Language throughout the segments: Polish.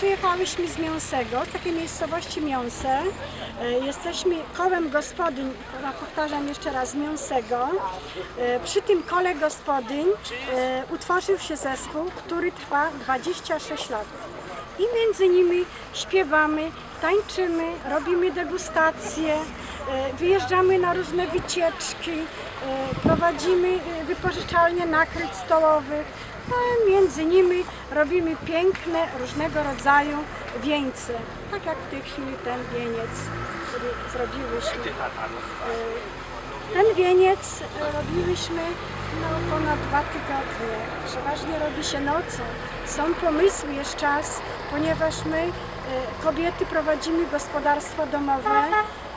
Przyjechałyśmy z Miąsego, z takiej miejscowości Miąse. E, Jesteśmy kołem gospodyń, powtarzam jeszcze raz, Miąsego. E, Przy tym kole gospodyń e, utworzył się zespół, który trwa 26 lat. I między nimi śpiewamy, tańczymy, robimy degustacje, wyjeżdżamy na różne wycieczki, e, prowadzimy e, wypożyczalnie nakryć stołowych, a między nimi robimy piękne, różnego rodzaju wieńce. Tak jak w tej chwili ten wieniec, który zrobiłyśmy. E, Ten wieniec e, robiłyśmy no, ponad dwa tygodnie. Przeważnie robi się nocą. Są pomysły, jest czas, ponieważ my, e, kobiety, prowadzimy gospodarstwo domowe.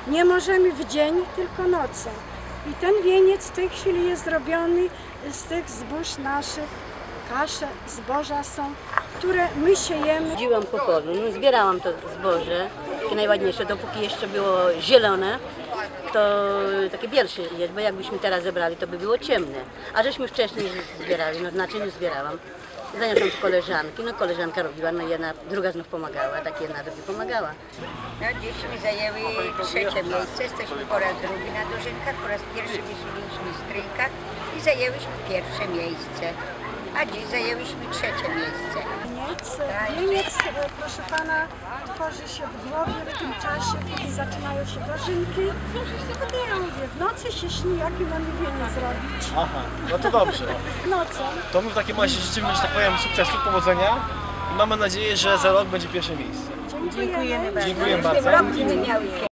Nie możemy w dzień, tylko nocą. I ten wieniec w tej chwili jest zrobiony z tych zbóż naszych. Kasze, zboża są, które my siejemy. Chodziłam po polu, no, zbierałam to zboże, takie najładniejsze, dopóki jeszcze było zielone, to takie pierwsze jest, bo jakbyśmy teraz zebrali, to by było ciemne. A żeśmy wcześniej zbierali, no znaczy nie zbierałam. Zaniosłam koleżanki, no koleżanka robiła, no jedna, druga znów pomagała, tak jedna drugi pomagała. No dziśmy zajęły trzecie miejsce, jesteśmy po raz drugi na dożynkach, po raz pierwszy wyszliśmy w stryjkach i zajęłyśmy pierwsze miejsce. A dziś zajęłyśmy trzecie miejsce. Wieniec, wieniec, e, proszę pana, tworzy się w głowie w tym czasie, kiedy zaczynają się dożynki. No to ja mówię, w nocy się śni, jaki mamy wieniec zrobić. Aha, no to dobrze. Nocą. To my w takim razie życzymy, że tak powiem, sukcesu, powodzenia i mamy nadzieję, że za rok będzie pierwsze miejsce. Dziękujemy. Dziękuję bardzo. Nie miały